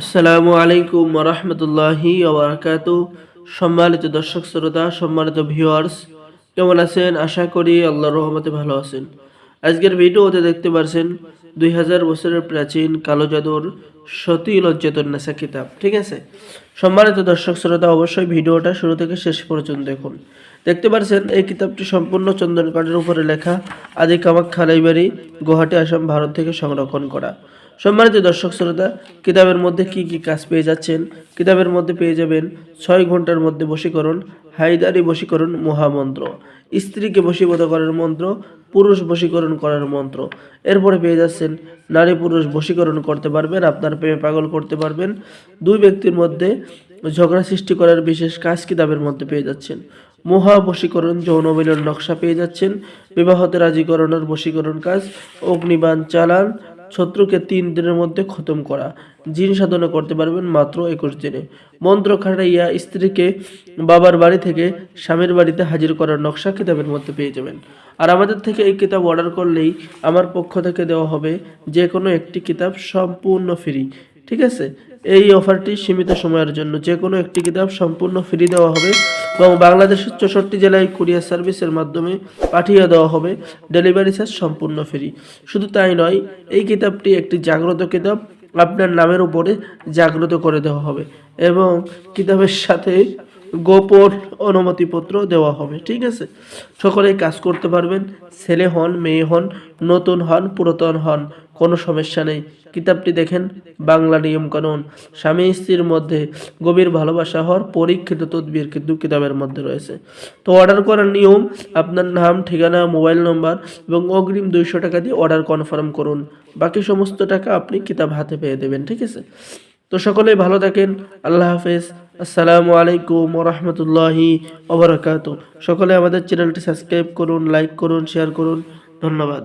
আসসালামু আলাইকুম রহমতুল্লাহি ওবরাকাতু। সম্মানিত দর্শক শ্রোতা, সম্মানিত ভিউয়ার্স কেমন আছেন? আশা করি আল্লাহর রহমতে ভালো আছেন। আজকের ভিডিওতে দেখতে পারছেন দুই হাজার বছরের প্রাচীন কালো জাদুর সতী লজ্জাতুন নেশা কিতাব, ঠিক আছে? সম্মানিত দর্শক শ্রোতা, অবশ্যই ভিডিওটা শুরু থেকে শেষ পর্যন্ত দেখুন। দেখতে পারছেন, এই কিতাবটি সম্পূর্ণ চন্দন কাঠের উপরে লেখা আদি কামাখ্যা লাইব্রেরি, গুয়াহাটি, আসাম, ভারত থেকে সংরক্ষণ করা। সম্মানিত দর্শক শ্রোতা, কিতাবের মধ্যে কি কি কাজ পেয়ে যাচ্ছেন? কিতাবের মধ্যে পেয়ে যাবেন ছয় ঘণ্টার মধ্যে বশীকরণ, হায়দারি বশীকরণ মহামন্ত্র। স্ত্রীকে বশীভূত করার মন্ত্র, পুরুষ বশীকরণ করার মন্ত্র। এরপরে পেয়ে যাচ্ছেন, নারী পুরুষ বশীকরণ করতে পারবেন, আপনার প্রেমে পাগল করতে পারবেন। দুই ব্যক্তির মধ্যে ঝগড়া সৃষ্টি করার বিশেষ কাজ কিতাবের মধ্যে পেয়ে যাচ্ছেন। মহা বশীকরণ, যৌন মিলন নকশা পেয়ে যাচ্ছেন। বিবাহতে রাজীকরণের বশীকরণ কাজ, অগ্নিবাণ চালান শত্রুকে তিন দিনের মধ্যে খতম করা। জিন সাধনা করতে পারবেন মাত্র একুশ দিনে। মন্ত্র খাটাইয়া স্ত্রীকে বাবার বাড়ি থেকে স্বামীর বাড়িতে হাজির করার নকশা কিতাবের মধ্যে পেয়ে যাবেন। আর আমাদের থেকে এই কিতাব অর্ডার করলেই আমার পক্ষ থেকে দেওয়া হবে যে কোনো একটি কিতাব সম্পূর্ণ ফ্রি। ঠিক আছে? এই অফারটি সীমিত সময়ের জন্য যে কোনো একটি কিতাব সম্পূর্ণ ফ্রি দেওয়া হবে এবং বাংলাদেশের চৌষট্টি জেলায় কুরিয়ার সার্ভিসের মাধ্যমে পাঠিয়ে দেওয়া হবে। ডেলিভারি চার্জ সম্পূর্ণ ফ্রি শুধু তাই নয়, এই কিতাবটি একটি জাগ্রত কিতাব। আপনার নামের উপরে জাগ্রত করে দেওয়া হবে এবং কিতাবের সাথে গোপন অনুমতিপত্র দেওয়া হবে, ঠিক আছে? সকলেই কাজ করতে পারবেন, ছেলে হন, মেয়ে হন, নতুন হন, পুরাতন হন, কোনো সমস্যা নেই। কিতাবটি দেখেন, বাংলা নিয়মকানুন স্বামী স্ত্রীর মধ্যে গভীর ভালোবাসা হওয়ার পরীক্ষিত তদবির কিন্তু কিতাবের মধ্যে রয়েছে। তো অর্ডার করার নিয়ম, আপনার নাম, ঠিকানা, মোবাইল নম্বর এবং অগ্রিম দুইশো টাকা দিয়ে অর্ডার কনফার্ম করুন। বাকি সমস্ত টাকা আপনি কিতাব হাতে পেয়ে দেবেন, ঠিক আছে? তো সকলে ভালো থাকেন। আল্লাহ হাফেজ। আসসালামু আলাইকুম রহমতুল্লাহি ওবরাকাত সকলে আমাদের চ্যানেলটি সাবস্ক্রাইব করুন, লাইক করুন, শেয়ার করুন। ধন্যবাদ।